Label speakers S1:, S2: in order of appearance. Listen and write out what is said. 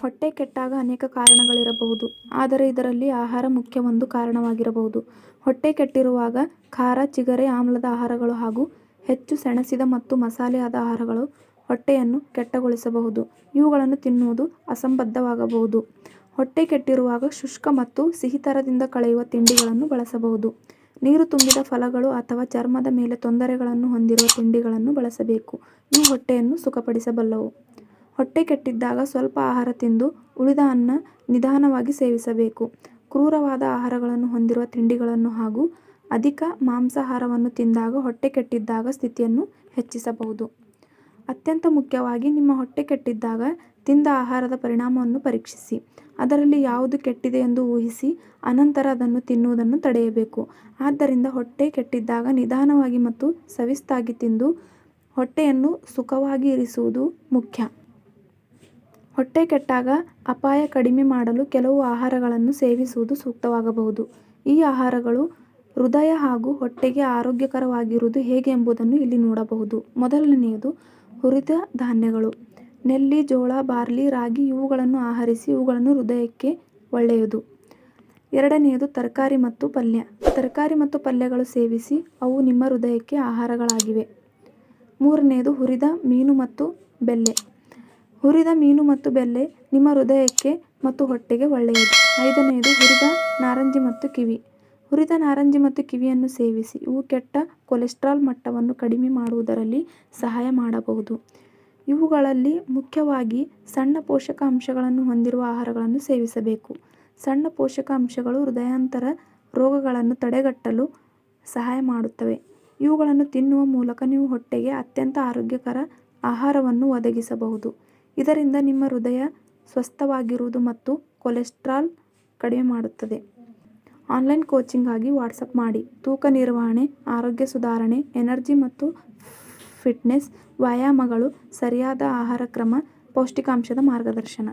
S1: ಹೊಟ್ಟೆ ಕೆಟ್ಟಾಗ ಅನೇಕ ಕಾರಣಗಳಿರಬಹುದು ಆದರೆ ಇದರಲ್ಲಿ ಆಹಾರ ಮುಖ್ಯ ಒಂದು ಕಾರಣವಾಗಿರಬಹುದು. ಹೊಟ್ಟೆ ಕೆಟ್ಟಿರುವಾಗ ಖಾರ, ಚಿಗರೆ, ಆಮ್ಲದ ಆಹಾರಗಳು ಹಾಗೂ ಹೆಚ್ಚು ಸೆಣಸಿದ ಮತ್ತು ಮಸಾಲೆಯಾದ ಆಹಾರಗಳು ಹೊಟ್ಟೆಯನ್ನು ಕೆಟ್ಟಗೊಳಿಸಬಹುದು. ಇವುಗಳನ್ನು ತಿನ್ನುವುದು ಅಸಂಬದ್ಧವಾಗಬಹುದು. ಹೊಟ್ಟೆ ಕೆಟ್ಟಿರುವಾಗ ಶುಷ್ಕ ಮತ್ತು ಸಿಹಿತರದಿಂದ ಕಳೆಯುವ ತಿಂಡಿಗಳನ್ನು ಬಳಸಬಹುದು. ನೀರು ತುಂಬಿದ ಫಲಗಳು ಅಥವಾ ಚರ್ಮದ ಮೇಲೆ ತೊಂದರೆಗಳನ್ನು ಹೊಂದಿರುವ ತಿಂಡಿಗಳನ್ನು ಬಳಸಬೇಕು. ಇವು ಹೊಟ್ಟೆಯನ್ನು ಸುಖಪಡಿಸಬಲ್ಲವು. ಹೊಟ್ಟೆ ಕೆಟ್ಟಿದ್ದಾಗ ಸ್ವಲ್ಪ ಆಹಾರ ತಿಂದು ಉಳಿದ ಅನ್ನ ನಿಧಾನವಾಗಿ ಸೇವಿಸಬೇಕು. ಕ್ರೂರವಾದ ಆಹಾರಗಳನ್ನು ಹೊಂದಿರುವ ತಿಂಡಿಗಳನ್ನು ಹಾಗೂ ಅಧಿಕ ಮಾಂಸಾಹಾರವನ್ನು ತಿಂದಾಗ ಹೊಟ್ಟೆ ಕೆಟ್ಟಿದ್ದಾಗ ಸ್ಥಿತಿಯನ್ನು ಹೆಚ್ಚಿಸಬಹುದು. ಅತ್ಯಂತ ಮುಖ್ಯವಾಗಿ ನಿಮ್ಮ ಹೊಟ್ಟೆ ಕೆಟ್ಟಿದ್ದಾಗ ತಿಂದ ಆಹಾರದ ಪರಿಣಾಮವನ್ನು ಪರೀಕ್ಷಿಸಿ. ಅದರಲ್ಲಿ ಯಾವುದು ಕೆಟ್ಟಿದೆ ಎಂದು ಊಹಿಸಿ ಅನಂತರ ಅದನ್ನು ತಿನ್ನುವುದನ್ನು ತಡೆಯಬೇಕು. ಆದ್ದರಿಂದ ಹೊಟ್ಟೆ ಕೆಟ್ಟಿದ್ದಾಗ ನಿಧಾನವಾಗಿ ಮತ್ತು ಸವಿಸ್ತಾಗಿ ತಿಂದು ಹೊಟ್ಟೆಯನ್ನು ಸುಖವಾಗಿ ಇರಿಸುವುದು ಮುಖ್ಯ. ಹೊಟ್ಟೆ ಕೆಟ್ಟಾಗ ಅಪಾಯ ಕಡಿಮೆ ಮಾಡಲು ಕೆಲವು ಆಹಾರಗಳನ್ನು ಸೇವಿಸುವುದು ಸೂಕ್ತವಾಗಬಹುದು. ಈ ಆಹಾರಗಳು ಹೃದಯ ಹಾಗೂ ಹೊಟ್ಟೆಗೆ ಆರೋಗ್ಯಕರವಾಗಿರುವುದು ಹೇಗೆ ಎಂಬುದನ್ನು ಇಲ್ಲಿ ನೋಡಬಹುದು. ಮೊದಲನೆಯದು ಹುರಿದ ಧಾನ್ಯಗಳು. ನೆಲ್ಲಿ, ಜೋಳ, ಬಾರ್ಲಿ, ರಾಗಿ ಇವುಗಳನ್ನು ಆಹರಿಸಿ ಇವುಗಳನ್ನು ಹೃದಯಕ್ಕೆ ಒಳ್ಳೆಯದು. ಎರಡನೆಯದು ತರಕಾರಿ ಮತ್ತು ಪಲ್ಯ. ತರಕಾರಿ ಮತ್ತು ಪಲ್ಯಗಳು ಸೇವಿಸಿ ಅವು ನಿಮ್ಮ ಹೃದಯಕ್ಕೆ ಆಹಾರಗಳಾಗಿವೆ. ಮೂರನೆಯದು ಹುರಿದ ಮೀನು ಮತ್ತು ಬೆಲ್ಲೆ. ಹುರಿದ ಮೀನು ಮತ್ತು ಬೆಲ್ಲೆ ನಿಮ್ಮ ಹೃದಯಕ್ಕೆ ಮತ್ತು ಹೊಟ್ಟೆಗೆ ಒಳ್ಳೆಯದು. ಐದನೆಯದು, ಹುರಿದ ನಾರಂಜಿ ಮತ್ತು ಕಿವಿ. ಹುರಿದ ನಾರಂಜಿ ಮತ್ತು ಕಿವಿಯನ್ನು ಸೇವಿಸಿ ಇವು ಕೆಟ್ಟ ಕೊಲೆಸ್ಟ್ರಾಲ್ ಮಟ್ಟವನ್ನು ಕಡಿಮೆ ಮಾಡುವುದರಲ್ಲಿ ಸಹಾಯ ಮಾಡಬಹುದು. ಇವುಗಳಲ್ಲಿ ಮುಖ್ಯವಾಗಿ ಸಣ್ಣ ಪೋಷಕಾಂಶಗಳನ್ನು ಹೊಂದಿರುವ ಆಹಾರಗಳನ್ನು ಸೇವಿಸಬೇಕು. ಸಣ್ಣ ಪೋಷಕಾಂಶಗಳು ಹೃದಯಾಂತರ ರೋಗಗಳನ್ನು ತಡೆಗಟ್ಟಲು ಸಹಾಯ ಮಾಡುತ್ತವೆ. ಇವುಗಳನ್ನು ತಿನ್ನುವ ಮೂಲಕ ನೀವು ಹೊಟ್ಟೆಗೆ ಅತ್ಯಂತ ಆರೋಗ್ಯಕರ ಆಹಾರವನ್ನು ಒದಗಿಸಬಹುದು. ಇದರಿಂದ ನಿಮ್ಮ ಹೃದಯ ಸ್ವಸ್ಥವಾಗಿರುವುದು ಮತ್ತು ಕೊಲೆಸ್ಟ್ರಾಲ್ ಕಡಿಮೆ ಮಾಡುತ್ತದೆ. ಆನ್ಲೈನ್ ಕೋಚಿಂಗ್ಗಾಗಿ ವಾಟ್ಸಪ್ ಮಾಡಿ. ತೂಕ ನಿರ್ವಹಣೆ, ಆರೋಗ್ಯ ಸುಧಾರಣೆ, ಎನರ್ಜಿ ಮತ್ತು ಫಿಟ್ನೆಸ್, ವ್ಯಾಯಾಮಗಳು, ಸರಿಯಾದ ಆಹಾರ ಕ್ರಮ, ಪೌಷ್ಟಿಕಾಂಶದ ಮಾರ್ಗದರ್ಶನ